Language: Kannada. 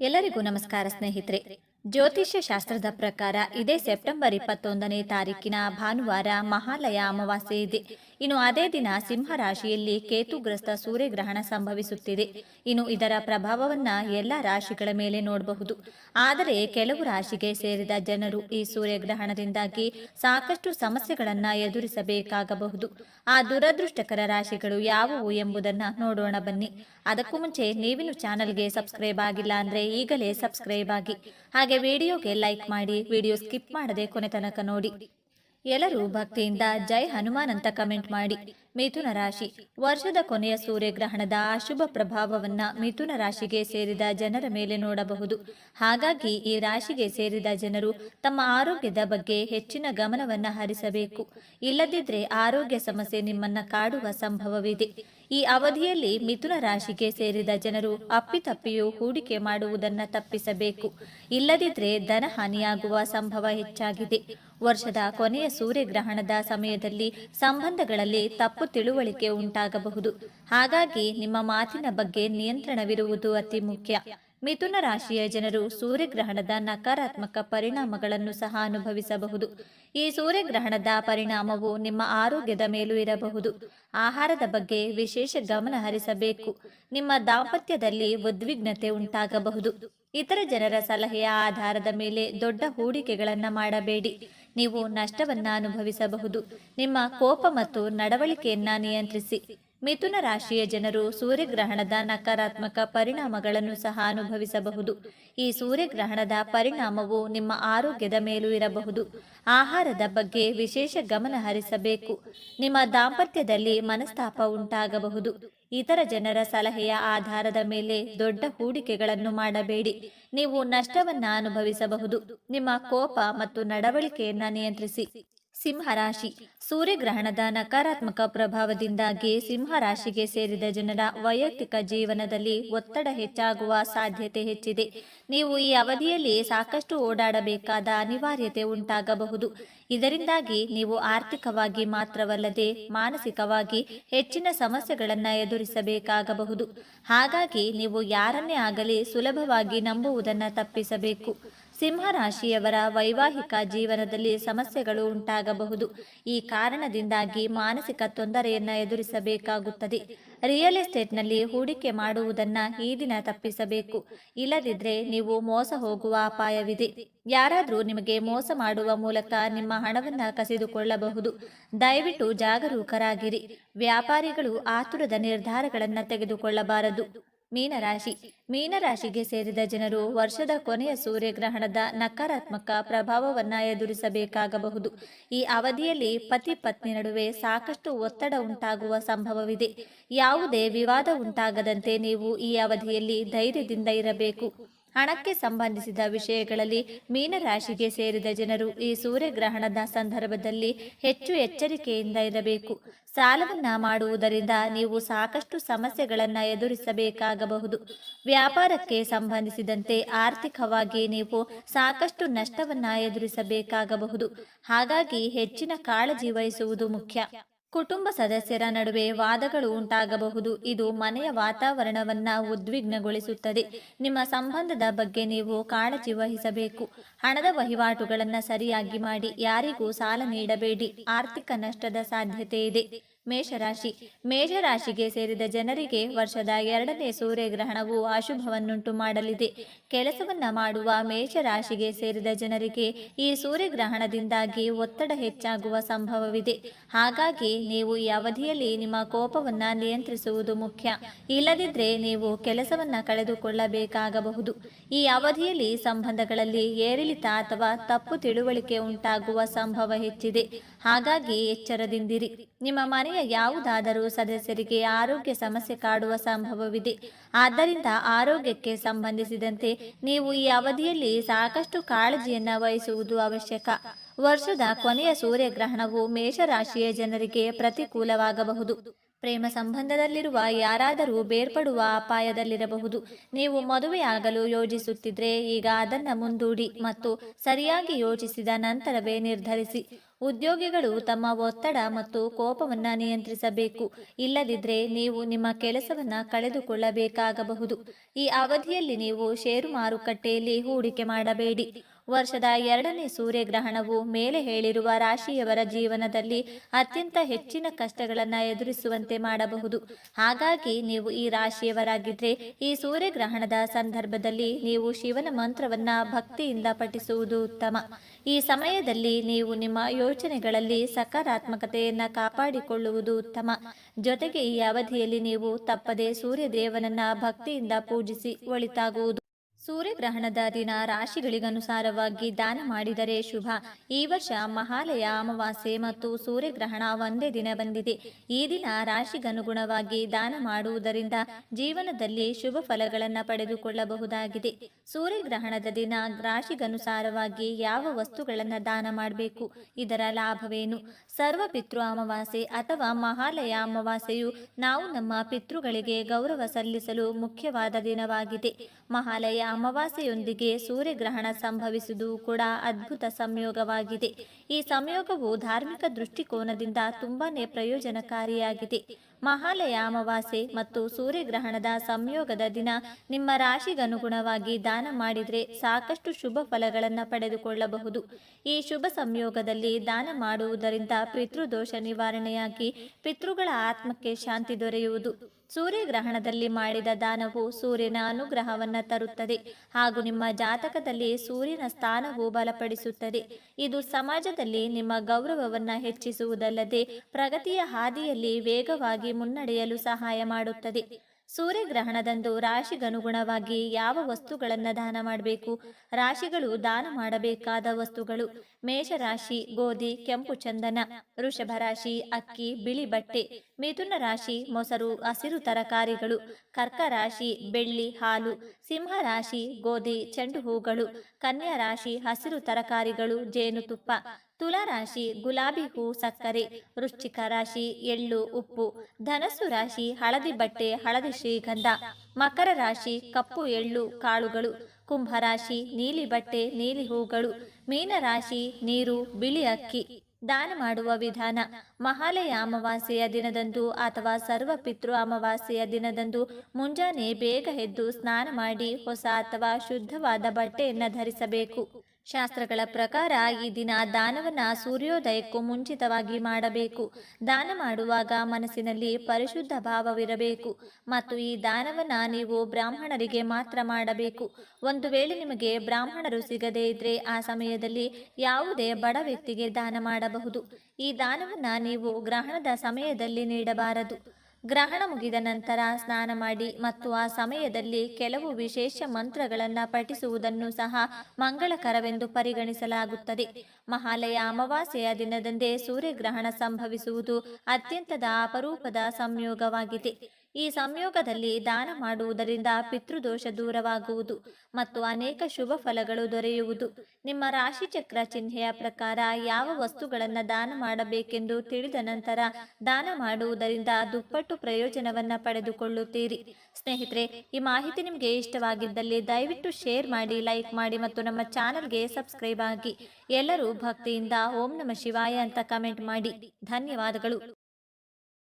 ಎಲ್ಲರಿಗೂ ನಮಸ್ಕಾರ ಸ್ನೇಹಿತರೆ. ಜ್ಯೋತಿಷ್ಯ ಶಾಸ್ತ್ರದ ಪ್ರಕಾರ ಇದೇ ಸೆಪ್ಟೆಂಬರ್ ಇಪ್ಪತ್ತೊಂದನೇ ತಾರೀಕಿನ ಭಾನುವಾರ ಮಹಾಲಯ ಅಮಾವಾಸ್ಯೆ ಇದೆ. ಇನ್ನು ಅದೇ ದಿನ ಸಿಂಹ ರಾಶಿಯಲ್ಲಿ ಕೇತುಗ್ರಸ್ತ ಸೂರ್ಯಗ್ರಹಣ ಸಂಭವಿಸುತ್ತಿದೆ. ಇನ್ನು ಇದರ ಪ್ರಭಾವವನ್ನ ಎಲ್ಲ ರಾಶಿಗಳ ಮೇಲೆ ನೋಡಬಹುದು. ಆದರೆ ಕೆಲವು ರಾಶಿಗೆ ಸೇರಿದ ಜನರು ಈ ಸೂರ್ಯಗ್ರಹಣದಿಂದಾಗಿ ಸಾಕಷ್ಟು ಸಮಸ್ಯೆಗಳನ್ನ ಎದುರಿಸಬೇಕಾಗಬಹುದು. ಆ ದುರದೃಷ್ಟಕರ ರಾಶಿಗಳು ಯಾವುವು ಎಂಬುದನ್ನ ನೋಡೋಣ ಬನ್ನಿ. ಅದಕ್ಕೂ ಮುಂಚೆ ನೀವಿನ್ನು ಚಾನಲ್ಗೆ ಸಬ್ಸ್ಕ್ರೈಬ್ ಆಗಿಲ್ಲ ಅಂದ್ರೆ ಈಗಲೇ ಸಬ್ಸ್ಕ್ರೈಬ್ ಆಗಿ. ಹಾಗೆ ವಿಡಿಯೋಗೆ ಲೈಕ್ ಮಾಡಿ, ವಿಡಿಯೋ ಸ್ಕಿಪ್ ಮಾಡದೆ ಕೊನೆ ತನಕ ನೋಡಿ. ಎಲ್ಲರೂ ಭಕ್ತಿಯಿಂದ ಜೈ ಹನುಮಾನ್ ಅಂತ ಕಮೆಂಟ್ ಮಾಡಿ. ಮಿಥುನ ರಾಶಿ. ವರ್ಷದ ಕೊನೆಯ ಸೂರ್ಯಗ್ರಹಣದ ಅಶುಭ ಪ್ರಭಾವವನ್ನ ಮಿಥುನ ರಾಶಿಗೆ ಸೇರಿದ ಜನರ ಮೇಲೆ ನೋಡಬಹುದು. ಹಾಗಾಗಿ ಈ ರಾಶಿಗೆ ಸೇರಿದ ಜನರು ತಮ್ಮ ಆರೋಗ್ಯದ ಬಗ್ಗೆ ಹೆಚ್ಚಿನ ಗಮನವನ್ನ ಹರಿಸಬೇಕು. ಇಲ್ಲದಿದ್ರೆ ಆರೋಗ್ಯ ಸಮಸ್ಯೆ ನಿಮ್ಮನ್ನ ಕಾಡುವ ಸಂಭವವಿದೆ. ಈ ಅವಧಿಯಲ್ಲಿ ಮಿಥುನ ರಾಶಿಗೆ ಸೇರಿದ ಜನರು ಅಪ್ಪಿತಪ್ಪಿಯೂ ಹೂಡಿಕೆ ಮಾಡುವುದನ್ನು ತಪ್ಪಿಸಬೇಕು. ಇಲ್ಲದಿದ್ರೆ ಧನ ಹಾನಿಯಾಗುವ ಸಂಭವ ಹೆಚ್ಚಾಗಿದೆ. ವರ್ಷದ ಕೊನೆಯ ಸೂರ್ಯಗ್ರಹಣದ ಸಮಯದಲ್ಲಿ ಸಂಬಂಧಗಳಲ್ಲಿ ತಪ್ಪು ತಿಳುವಳಿಕೆ ಉಂಟಾಗಬಹುದು. ಹಾಗಾಗಿ ನಿಮ್ಮ ಮಾತಿನ ಬಗ್ಗೆ ನಿಯಂತ್ರಣವಿರುವುದು ಅತಿ ಮುಖ್ಯ. ಮಿಥುನ ರಾಶಿಯ ಜನರು ಸೂರ್ಯಗ್ರಹಣದ ನಕಾರಾತ್ಮಕ ಪರಿಣಾಮಗಳನ್ನು ಸಹ ಅನುಭವಿಸಬಹುದು. ಈ ಸೂರ್ಯಗ್ರಹಣದ ಪರಿಣಾಮವು ನಿಮ್ಮ ಆರೋಗ್ಯದ ಮೇಲೂ ಇರಬಹುದು. ಆಹಾರದ ಬಗ್ಗೆ ವಿಶೇಷ ಗಮನ ಹರಿಸಬೇಕು. ನಿಮ್ಮ ದಾಂಪತ್ಯದಲ್ಲಿ ಉದ್ವಿಗ್ನತೆ ಉಂಟಾಗಬಹುದು. ಇತರ ಜನರ ಸಲಹೆಯ ಆಧಾರದ ಮೇಲೆ ದೊಡ್ಡ ಹೂಡಿಕೆಗಳನ್ನು ಮಾಡಬೇಡಿ. ನೀವು ನಷ್ಟವನ್ನ ಅನುಭವಿಸಬಹುದು. ನಿಮ್ಮ ಕೋಪ ಮತ್ತು ನಡವಳಿಕೆಯನ್ನ ನಿಯಂತ್ರಿಸಿ. ಮಿಥುನ ರಾಶಿಯ ಜನರು ಸೂರ್ಯಗ್ರಹಣದ ನಕಾರಾತ್ಮಕ ಪರಿಣಾಮಗಳನ್ನು ಸಹ ಅನುಭವಿಸಬಹುದು. ಈ ಸೂರ್ಯಗ್ರಹಣದ ಪರಿಣಾಮವು ನಿಮ್ಮ ಆರೋಗ್ಯದ ಮೇಲೂ ಇರಬಹುದು. ಆಹಾರದ ಬಗ್ಗೆ ವಿಶೇಷ ಗಮನ ಹರಿಸಬೇಕು. ನಿಮ್ಮ ದಾಂಪತ್ಯದಲ್ಲಿ ಮನಸ್ತಾಪ ಉಂಟಾಗಬಹುದು. ಇತರ ಜನರ ಸಲಹೆಯ ಆಧಾರದ ಮೇಲೆ ದೊಡ್ಡ ಹೂಡಿಕೆಗಳನ್ನು ಮಾಡಬೇಡಿ. ನೀವು ನಷ್ಟವನ್ನ ಅನುಭವಿಸಬಹುದು. ನಿಮ್ಮ ಕೋಪ ಮತ್ತು ನಡವಳಿಕೆಯನ್ನ ನಿಯಂತ್ರಿಸಿ. ಸಿಂಹರಾಶಿ. ಸೂರ್ಯಗ್ರಹಣದ ನಕಾರಾತ್ಮಕ ಪ್ರಭಾವದಿಂದಾಗಿ ಸಿಂಹರಾಶಿಗೆ ಸೇರಿದ ಜನರ ವೈಯಕ್ತಿಕ ಜೀವನದಲ್ಲಿ ಒತ್ತಡ ಹೆಚ್ಚಾಗುವ ಸಾಧ್ಯತೆ ಹೆಚ್ಚಿದೆ. ನೀವು ಈ ಅವಧಿಯಲ್ಲಿ ಸಾಕಷ್ಟು ಓಡಾಡಬೇಕಾದ ಅನಿವಾರ್ಯತೆ ಉಂಟಾಗಬಹುದು. ಇದರಿಂದಾಗಿ ನೀವು ಆರ್ಥಿಕವಾಗಿ ಮಾತ್ರವಲ್ಲದೆ ಮಾನಸಿಕವಾಗಿ ಹೆಚ್ಚಿನ ಸಮಸ್ಯೆಗಳನ್ನು ಎದುರಿಸಬೇಕಾಗಬಹುದು. ಹಾಗಾಗಿ ನೀವು ಯಾರನ್ನೇ ಆಗಲಿ ಸುಲಭವಾಗಿ ನಂಬುವುದನ್ನು ತಪ್ಪಿಸಬೇಕು. ಸಿಂಹರಾಶಿಯವರ ವೈವಾಹಿಕ ಜೀವನದಲ್ಲಿ ಸಮಸ್ಯೆಗಳು ಉಂಟಾಗಬಹುದು. ಈ ಕಾರಣದಿಂದಾಗಿ ಮಾನಸಿಕ ತೊಂದರೆಯನ್ನು ಎದುರಿಸಬೇಕಾಗುತ್ತದೆ. ರಿಯಲ್ ಎಸ್ಟೇಟ್ನಲ್ಲಿ ಹೂಡಿಕೆ ಮಾಡುವುದನ್ನ ಈ ದಿನ ತಪ್ಪಿಸಬೇಕು. ಇಲ್ಲದಿದ್ರೆ ನೀವು ಮೋಸ ಹೋಗುವ ಅಪಾಯವಿದೆ. ಯಾರಾದರೂ ನಿಮಗೆ ಮೋಸ ಮಾಡುವ ಮೂಲಕ ನಿಮ್ಮ ಹಣವನ್ನ ಕಸಿದುಕೊಳ್ಳಬಹುದು. ದಯವಿಟ್ಟು ಜಾಗರೂಕರಾಗಿರಿ. ವ್ಯಾಪಾರಿಗಳು ಆತುರದ ನಿರ್ಧಾರಗಳನ್ನು ತೆಗೆದುಕೊಳ್ಳಬಾರದು. ಮೀನರಾಶಿ. ಮೀನರಾಶಿಗೆ ಸೇರಿದ ಜನರು ವರ್ಷದ ಕೊನೆಯ ಸೂರ್ಯಗ್ರಹಣದ ನಕಾರಾತ್ಮಕ ಪ್ರಭಾವವನ್ನು ಎದುರಿಸಬೇಕಾಗಬಹುದು. ಈ ಅವಧಿಯಲ್ಲಿ ಪತಿ ಪತ್ನಿ ನಡುವೆ ಸಾಕಷ್ಟು ಒತ್ತಡ ಉಂಟಾಗುವ ಸಂಭವವಿದೆ. ಯಾವುದೇ ವಿವಾದ ಉಂಟಾಗದಂತೆ ನೀವು ಈ ಅವಧಿಯಲ್ಲಿ ಧೈರ್ಯದಿಂದ ಇರಬೇಕು. ಹಣಕ್ಕೆ ಸಂಬಂಧಿಸಿದ ವಿಷಯಗಳಲ್ಲಿ ಮೀನರಾಶಿಗೆ ಸೇರಿದ ಜನರು ಈ ಸೂರ್ಯಗ್ರಹಣದ ಸಂದರ್ಭದಲ್ಲಿ ಹೆಚ್ಚು ಎಚ್ಚರಿಕೆಯಿಂದ ಇರಬೇಕು. ಸಾಲವನ್ನ ಮಾಡುವುದರಿಂದ ನೀವು ಸಾಕಷ್ಟು ಸಮಸ್ಯೆಗಳನ್ನು ಎದುರಿಸಬೇಕಾಗಬಹುದು. ವ್ಯಾಪಾರಕ್ಕೆ ಸಂಬಂಧಿಸಿದಂತೆ ಆರ್ಥಿಕವಾಗಿ ನೀವು ಸಾಕಷ್ಟು ನಷ್ಟವನ್ನ ಎದುರಿಸಬೇಕಾಗಬಹುದು. ಹಾಗಾಗಿ ಹೆಚ್ಚಿನ ಕಾಳಜಿ ವಹಿಸುವುದು ಮುಖ್ಯ. ಕುಟುಂಬ ಸದಸ್ಯರ ನಡುವೆ ವಾದಗಳು ಉಂಟಾಗಬಹುದು. ಇದು ಮನೆಯ ವಾತಾವರಣವನ್ನ ಉದ್ವಿಗ್ನಗೊಳಿಸುತ್ತದೆ. ನಿಮ್ಮ ಸಂಬಂಧದ ಬಗ್ಗೆ ನೀವು ಕಾಳಜಿ ವಹಿಸಬೇಕು. ಹಣದ ವಹಿವಾಟುಗಳನ್ನು ಸರಿಯಾಗಿ ಮಾಡಿ. ಯಾರಿಗೂ ಸಾಲ ನೀಡಬೇಡಿ. ಆರ್ಥಿಕ ನಷ್ಟದ ಸಾಧ್ಯತೆ ಇದೆ. ಮೇಷರಾಶಿ. ಮೇಷರಾಶಿಗೆ ಸೇರಿದ ಜನರಿಗೆ ವರ್ಷದ ಎರಡನೇ ಸೂರ್ಯಗ್ರಹಣವು ಅಶುಭವನ್ನುಂಟು ಮಾಡಲಿದೆ. ಕೆಲಸವನ್ನ ಮಾಡುವ ಮೇಷರಾಶಿಗೆ ಸೇರಿದ ಜನರಿಗೆ ಈ ಸೂರ್ಯಗ್ರಹಣದಿಂದಾಗಿ ಒತ್ತಡ ಹೆಚ್ಚಾಗುವ ಸಂಭವವಿದೆ. ಹಾಗಾಗಿ ನೀವು ಈ ಅವಧಿಯಲ್ಲಿ ನಿಮ್ಮ ಕೋಪವನ್ನ ನಿಯಂತ್ರಿಸುವುದು ಮುಖ್ಯ. ಇಲ್ಲದಿದ್ರೆ ನೀವು ಕೆಲಸವನ್ನ ಕಳೆದುಕೊಳ್ಳಬೇಕಾಗಬಹುದು. ಈ ಅವಧಿಯಲ್ಲಿ ಸಂಬಂಧಗಳಲ್ಲಿ ಏರಿಳಿತ ಅಥವಾ ತಪ್ಪು ತಿಳುವಳಿಕೆ ಉಂಟಾಗುವ ಸಂಭವ ಹೆಚ್ಚಿದೆ. ಹಾಗಾಗಿ ಎಚ್ಚರದಿಂದಿರಿ. ನಿಮ್ಮ ಮನೆಯ ಯಾವುದಾದರೂ ಸದಸ್ಯರಿಗೆ ಆರೋಗ್ಯ ಸಮಸ್ಯೆ ಕಾಡುವ ಸಂಭವವಿದೆ. ಆದ್ದರಿಂದ ಆರೋಗ್ಯಕ್ಕೆ ಸಂಬಂಧಿಸಿದಂತೆ ನೀವು ಈ ಅವಧಿಯಲ್ಲಿ ಸಾಕಷ್ಟು ಕಾಳಜಿಯನ್ನು ವಹಿಸುವುದು ಅವಶ್ಯಕ. ವರ್ಷದ ಕೊನೆಯ ಸೂರ್ಯಗ್ರಹಣವು ಮೇಷರಾಶಿಯ ಜನರಿಗೆ ಪ್ರತಿಕೂಲವಾಗಬಹುದು. ಪ್ರೇಮ ಸಂಬಂಧದಲ್ಲಿರುವ ಯಾರಾದರೂ ಬೇರ್ಪಡುವ ಅಪಾಯದಲ್ಲಿರಬಹುದು. ನೀವು ಮದುವೆಯಾಗಲು ಯೋಜಿಸುತ್ತಿದ್ರೆ ಈಗ ಅದನ್ನು ಮುಂದೂಡಿ ಮತ್ತು ಸರಿಯಾಗಿ ಯೋಚಿಸಿದ ನಂತರವೇ ನಿರ್ಧರಿಸಿ. ಉದ್ಯೋಗಿಗಳು ತಮ್ಮ ಒತ್ತಡ ಮತ್ತು ಕೋಪವನ್ನು ನಿಯಂತ್ರಿಸಬೇಕು. ಇಲ್ಲದಿದ್ದರೆ ನೀವು ನಿಮ್ಮ ಕೆಲಸವನ್ನು ಕಳೆದುಕೊಳ್ಳಬೇಕಾಗಬಹುದು. ಈ ಅವಧಿಯಲ್ಲಿ ನೀವು ಷೇರು ಮಾರುಕಟ್ಟೆಯಲ್ಲಿ ಹೂಡಿಕೆ ಮಾಡಬೇಡಿ. ವರ್ಷದ ಎರಡನೇ ಸೂರ್ಯಗ್ರಹಣವು ಮೇಲೆ ಹೇಳಿರುವ ರಾಶಿಯವರ ಜೀವನದಲ್ಲಿ ಅತ್ಯಂತ ಹೆಚ್ಚಿನ ಕಷ್ಟಗಳನ್ನು ಎದುರಿಸುವಂತೆ ಮಾಡಬಹುದು. ಹಾಗಾಗಿ ನೀವು ಈ ರಾಶಿಯವರಾಗಿದ್ದರೆ ಈ ಸೂರ್ಯಗ್ರಹಣದ ಸಂದರ್ಭದಲ್ಲಿ ನೀವು ಶಿವನ ಮಂತ್ರವನ್ನು ಭಕ್ತಿಯಿಂದ ಪಠಿಸುವುದು ಉತ್ತಮ. ಈ ಸಮಯದಲ್ಲಿ ನೀವು ನಿಮ್ಮ ಯೋಚನೆಗಳಲ್ಲಿ ಸಕಾರಾತ್ಮಕತೆಯನ್ನು ಕಾಪಾಡಿಕೊಳ್ಳುವುದು ಉತ್ತಮ. ಜೊತೆಗೆ ಈ ಅವಧಿಯಲ್ಲಿ ನೀವು ತಪ್ಪದೆ ಸೂರ್ಯದೇವನನ್ನ ಭಕ್ತಿಯಿಂದ ಪೂಜಿಸಿ ಒಳಿತಾಗುವುದು. ಸೂರ್ಯಗ್ರಹಣದ ದಿನ ರಾಶಿಗಳಿಗನುಸಾರವಾಗಿ ದಾನ ಮಾಡಿದರೆ ಶುಭ. ಈ ವರ್ಷ ಮಹಾಲಯ, ಅಮಾವಾಸ್ಯೆ ಮತ್ತು ಸೂರ್ಯಗ್ರಹಣ ಒಂದೇ ದಿನ ಬಂದಿದೆ. ಈ ದಿನ ರಾಶಿಗನುಗುಣವಾಗಿ ದಾನ ಮಾಡುವುದರಿಂದ ಜೀವನದಲ್ಲಿ ಶುಭ ಫಲಗಳನ್ನು ಪಡೆದುಕೊಳ್ಳಬಹುದಾಗಿದೆ. ಸೂರ್ಯಗ್ರಹಣದ ದಿನ ರಾಶಿಗನುಸಾರವಾಗಿ ಯಾವ ವಸ್ತುಗಳನ್ನು ದಾನ ಮಾಡಬೇಕು? ಇದರ ಲಾಭವೇನು? ಸರ್ವ ಪಿತೃ ಅಮಾವಾಸ್ಯೆ ಅಥವಾ ಮಹಾಲಯ ಅಮಾವಾಸ್ಯೆಯು ನಾವು ನಮ್ಮ ಪಿತೃಗಳಿಗೆ ಗೌರವ ಸಲ್ಲಿಸಲು ಮುಖ್ಯವಾದ ದಿನವಾಗಿದೆ. ಮಹಾಲಯ ಅಮಾವಾಸ್ಯೆಯೊಂದಿಗೆ ಸೂರ್ಯಗ್ರಹಣ ಸಂಭವಿಸುವುದು ಕೂಡ ಅದ್ಭುತ ಸಂಯೋಗವಾಗಿದೆ. ಈ ಸಂಯೋಗವು ಧಾರ್ಮಿಕ ದೃಷ್ಟಿಕೋನದಿಂದ ತುಂಬಾನೇ ಪ್ರಯೋಜನಕಾರಿಯಾಗಿದೆ. ಮಹಾಲಯ ಅಮಾವಾಸ್ಯೆ ಮತ್ತು ಸೂರ್ಯಗ್ರಹಣದ ಸಂಯೋಗದ ದಿನ ನಿಮ್ಮ ರಾಶಿಗನುಗುಣವಾಗಿ ದಾನ ಮಾಡಿದರೆ ಸಾಕಷ್ಟು ಶುಭ ಫಲಗಳನ್ನು ಪಡೆದುಕೊಳ್ಳಬಹುದು. ಈ ಶುಭ ಸಂಯೋಗದಲ್ಲಿ ದಾನ ಮಾಡುವುದರಿಂದ ಪಿತೃದೋಷ ನಿವಾರಣೆಯಾಗಿ ಪಿತೃಗಳ ಆತ್ಮಕ್ಕೆ ಶಾಂತಿ ದೊರೆಯುವುದು. ಸೂರ್ಯಗ್ರಹಣದಲ್ಲಿ ಮಾಡಿದ ದಾನವು ಸೂರ್ಯನ ಅನುಗ್ರಹವನ್ನು ತರುತ್ತದೆ ಹಾಗೂ ನಿಮ್ಮ ಜಾತಕದಲ್ಲಿ ಸೂರ್ಯನ ಸ್ಥಾನವು ಬಲಪಡಿಸುತ್ತದೆ. ಇದು ಸಮಾಜದಲ್ಲಿ ನಿಮ್ಮ ಗೌರವವನ್ನು ಹೆಚ್ಚಿಸುವುದಲ್ಲದೆ ಪ್ರಗತಿಯ ಹಾದಿಯಲ್ಲಿ ವೇಗವಾಗಿ ಮುನ್ನಡೆಯಲು ಸಹಾಯ ಮಾಡುತ್ತದೆ. ಸೂರ್ಯಗ್ರಹಣದಂದು ರಾಶಿಗನುಗುಣವಾಗಿ ಯಾವ ವಸ್ತುಗಳನ್ನು ದಾನ ಮಾಡಬೇಕು? ರಾಶಿಗಳು ದಾನ ಮಾಡಬೇಕಾದ ವಸ್ತುಗಳು? ಮೇಷರಾಶಿ, ಗೋಧಿ, ಕೆಂಪು ಚಂದನ, ವೃಷಭ ರಾಶಿ, ಅಕ್ಕಿ, ಬಿಳಿ ಬಟ್ಟೆ, ಮಿಥುನ ರಾಶಿ, ಮೊಸರು, ಹಸಿರು ತರಕಾರಿಗಳು, ಕರ್ಕ ರಾಶಿ, ಬೆಳ್ಳಿ, ಹಾಲು, ಸಿಂಹ ರಾಶಿ, ಗೋಧಿ, ಚೆಂಡು ಹೂಗಳು, ಕನ್ಯಾ ರಾಶಿ, ಹಸಿರು ತರಕಾರಿಗಳು, ಜೇನುತುಪ್ಪ ತುಲಾ ರಾಶಿ ಗುಲಾಬಿ ಹೂ, ಸಕ್ಕರೆ, ವೃಶ್ಚಿಕ ರಾಶಿ, ಎಳ್ಳು, ಉಪ್ಪು, ಧನಸ್ಸು ರಾಶಿ, ಹಳದಿ ಬಟ್ಟೆ, ಹಳದಿ ಶ್ರೀಗಂಧ, ಮಕರ ರಾಶಿ, ಕಪ್ಪು, ಎಳ್ಳು, ಕಾಳುಗಳು ಕುಂಭರಾಶಿ ನೀಲಿ ಬಟ್ಟೆ, ನೀಲಿ ಹೂಗಳು ಮೀನರಾಶಿ ನೀರು, ಬಿಳಿ ಅಕ್ಕಿ. ದಾನ ಮಾಡುವ ವಿಧಾನ, ಮಹಾಲಯ ಅಮಾವಾಸ್ಯೆಯ ದಿನದಂದು ಅಥವಾ ಸರ್ವ ಪಿತೃ ಅಮಾವಾಸ್ಯೆಯ ದಿನದಂದು ಮುಂಜಾನೆ ಬೇಗ ಎದ್ದು ಸ್ನಾನ ಮಾಡಿ ಹೊಸ ಅಥವಾ ಶುದ್ಧವಾದ ಬಟ್ಟೆಯನ್ನು ಧರಿಸಬೇಕು. ಶಾಸ್ತ್ರಗಳ ಪ್ರಕಾರ ಈ ದಿನ ದಾನವನ್ನ ಸೂರ್ಯೋದಯಕ್ಕೂ ಮುಂಚಿತವಾಗಿ ಮಾಡಬೇಕು. ದಾನ ಮಾಡುವಾಗ ಮನಸ್ಸಿನಲ್ಲಿ ಪರಿಶುದ್ಧ ಭಾವವಿರಬೇಕು. ಮತ್ತು ಈ ದಾನವನ್ನ ನೀವು ಬ್ರಾಹ್ಮಣರಿಗೆ ಮಾತ್ರ ಮಾಡಬೇಕು. ಒಂದು ವೇಳೆ ನಿಮಗೆ ಬ್ರಾಹ್ಮಣರು ಸಿಗದೇ ಇದ್ರೆ ಆ ಸಮಯದಲ್ಲಿ ಯಾವುದೇ ಬಡ ವ್ಯಕ್ತಿಗೆ ದಾನ ಮಾಡಬಹುದು. ಈ ದಾನವನ್ನ ನೀವು ಗ್ರಹಣದ ಸಮಯದಲ್ಲಿ ನೀಡಬಾರದು. ಗ್ರಹಣ ಮುಗಿದ ನಂತರ ಸ್ನಾನ ಮಾಡಿ ಮತ್ತು ಆ ಸಮಯದಲ್ಲಿ ಕೆಲವು ವಿಶೇಷ ಮಂತ್ರಗಳನ್ನು ಪಠಿಸುವುದನ್ನು ಸಹ ಮಂಗಳಕರವೆಂದು ಪರಿಗಣಿಸಲಾಗುತ್ತದೆ. ಮಹಾಲಯ ಅಮಾವಾಸ್ಯೆಯ ದಿನದಂದೇ ಸೂರ್ಯಗ್ರಹಣ ಸಂಭವಿಸುವುದು ಅತ್ಯಂತದ ಅಪರೂಪದ ಸಂಯೋಗವಾಗಿದೆ. ಈ ಸಂಯೋಗದಲ್ಲಿ ದಾನ ಮಾಡುವುದರಿಂದ ಪಿತೃದೋಷ ದೂರವಾಗುವುದು ಮತ್ತು ಅನೇಕ ಶುಭ ಫಲಗಳು ದೊರೆಯುವುದು. ನಿಮ್ಮ ರಾಶಿಚಕ್ರ ಚಿಹ್ನೆಯ ಪ್ರಕಾರ ಯಾವ ವಸ್ತುಗಳನ್ನು ದಾನ ಮಾಡಬೇಕೆಂದು ತಿಳಿದ ನಂತರ ದಾನ ಮಾಡುವುದರಿಂದ ದುಪ್ಪಟ್ಟು ಪ್ರಯೋಜನವನ್ನು ಪಡೆದುಕೊಳ್ಳುತ್ತೀರಿ. ಸ್ನೇಹಿತರೆ, ಈ ಮಾಹಿತಿ ನಿಮಗೆ ಇಷ್ಟವಾಗಿದ್ದಲ್ಲಿ ದಯವಿಟ್ಟು ಶೇರ್ ಮಾಡಿ, ಲೈಕ್ ಮಾಡಿ ಮತ್ತು ನಮ್ಮ ಚಾನಲ್ಗೆ ಸಬ್ಸ್ಕ್ರೈಬ್ ಆಗಿ. ಎಲ್ಲರೂ ಭಕ್ತಿಯಿಂದ ಓಂ ನಮ ಶಿವಾಯ ಅಂತ ಕಮೆಂಟ್ ಮಾಡಿ. ಧನ್ಯವಾದಗಳು.